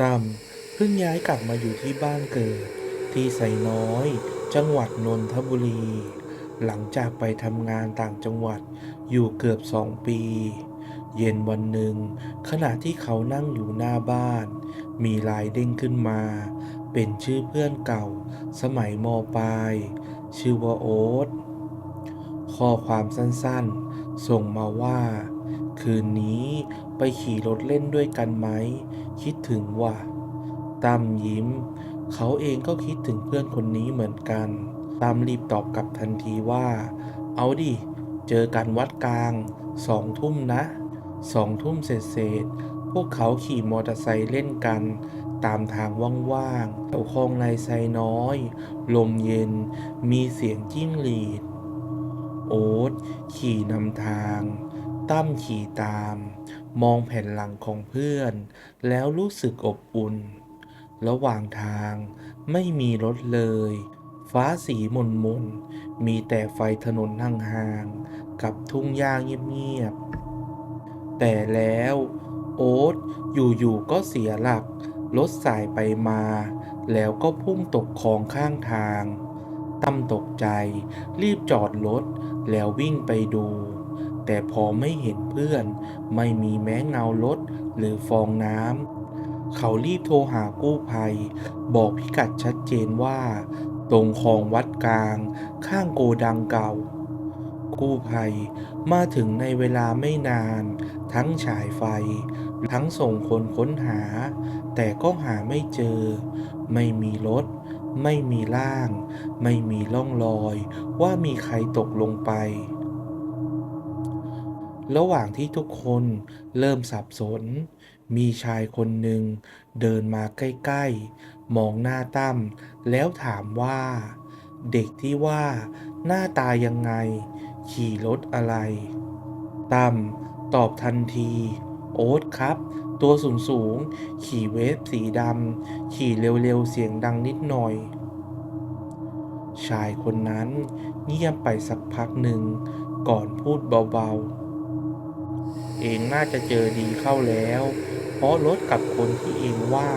ตั้มเพิ่งย้ายกลับมาอยู่ที่บ้านเกิด ที่ไซน้อย จังหวัดนนทบุรี หลังจากไปทำงานต่างจังหวัดอยู่เกือบสองปี เย็นวันหนึ่ง ขณะที่เขานั่งอยู่หน้าบ้าน มีลายเด้งขึ้นมา เป็นชื่อเพื่อนเก่า สมัยมปลาย ชื่อว่าโอ๊ตข้อความสั้นๆ ส่งมาว่า คืนนี้ไปขี่รถเล่นด้วยกันไหม คิดถึงว่ะตั้มยิ้ม เขาเองก็คิดถึงเพื่อนคนนี้เหมือนกันตั้มรีบตอบกลับทันทีว่า เอาดิ เจอกันวัดกลางสองทุ่มนะสองทุ่มเศษๆพวกเขาขี่มอเตอร์ไซค์เล่นกัน ตามทางว่างๆแถวคลองในไซน้อย ลมเย็น มีเสียงจิ้งหรีด โอ๊ตขี่นำทาง ตั้มขี่ตาม มองแผ่นหลังของเพื่อน แล้วรู้สึกอบอุ่น ระหว่างทางไม่มีรถเลย ฟ้าสีม่นมนมีแต่ไฟถนนห่างๆกับทุ่งหญ้าเงียบๆ แต่แล้วโอ๊ตอยู่ๆก็เสียหลัก รถสายไปมา แล้วก็พุ่งตกคลองข้างทางตั้มตกใจ รีบจอดรถ แล้ววิ่งไปดู แต่พอไม่เห็นเพื่อน ไม่มีแม้เงารถหรือฟองน้ำเขารีบโทรหากู้ภัย บอกพิกัดชัดเจนว่า ตรงคลองวัดกลาง ข้างโกดังเก่า กู้ภัยมาถึงในเวลาไม่นาน ทั้งฉายไฟ ทั้งส่งคนค้นหา แต่ก็หาไม่เจอ ไม่มีรถไม่มีร่าง ไม่มีร่องรอยว่ามีใครตกลงไป ระหว่างที่ทุกคนเริ่มสับสน มีชายคนหนึ่งเดินมาใกล้ๆ มองหน้าตั้มแล้วถามว่า เด็กที่ว่าหน้าตายังไง ขี่รถอะไร ตั้มตอบทันที โอ๊ตครับ ตัวสูงสูงๆขี่เวฟสีดำ ขี่เร็วๆ เสียงดังนิดหน่อย ชายคนนั้นเงียบไปสักพักหนึ่งก่อนพูดเบาๆ เองน่าจะเจอดีเข้าแล้ว เพราะรถกับคนที่เองว่า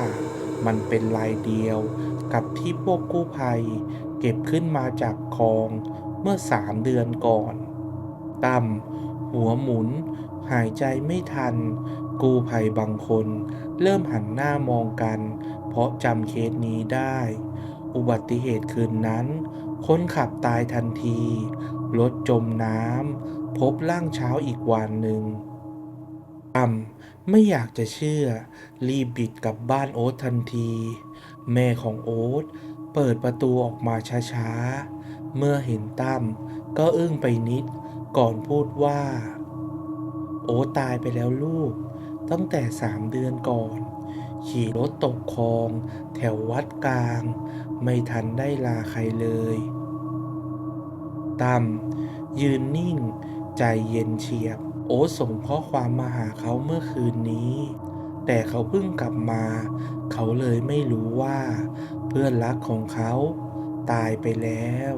มันเป็นลายเดียว กับที่พวกกู้ภัย เก็บขึ้นมาจากคลองเมื่อสามเดือนก่อนตั้มหัวหมุน หายใจไม่ทัน กู้ภัยบางคน เริ่มหันหน้ามองกัน เพราะจำเคสนี้ได้ อุบัติเหตุคืนนั้น คนขับตายทันที รถจมน้ำ พบร่างเช้าอีกวันหนึ่งตั้มไม่อยากจะเชื่อ รีบบิดกลับบ้านโอ๊ตทันที แม่ของโอ๊ตเปิดประตูออกมาช้าๆ เมื่อเห็นตั้มก็อึ้งไปนิด ก่อนพูดว่า โอ๊ตตายไปแล้วลูก ตั้งแต่สามเดือนก่อน ขี่รถตกคลอง แถววัดกลาง ไม่ทันได้ลาใครเลยตั้มยืนนิ่ง ใจเย็นเฉียบ โอส่งข้อความมาหาเขาเมื่อคืนนี้ แต่เขาเพิ่งกลับมา เขาเลยไม่รู้ว่า เพื่อนรักของเขาตายไปแล้ว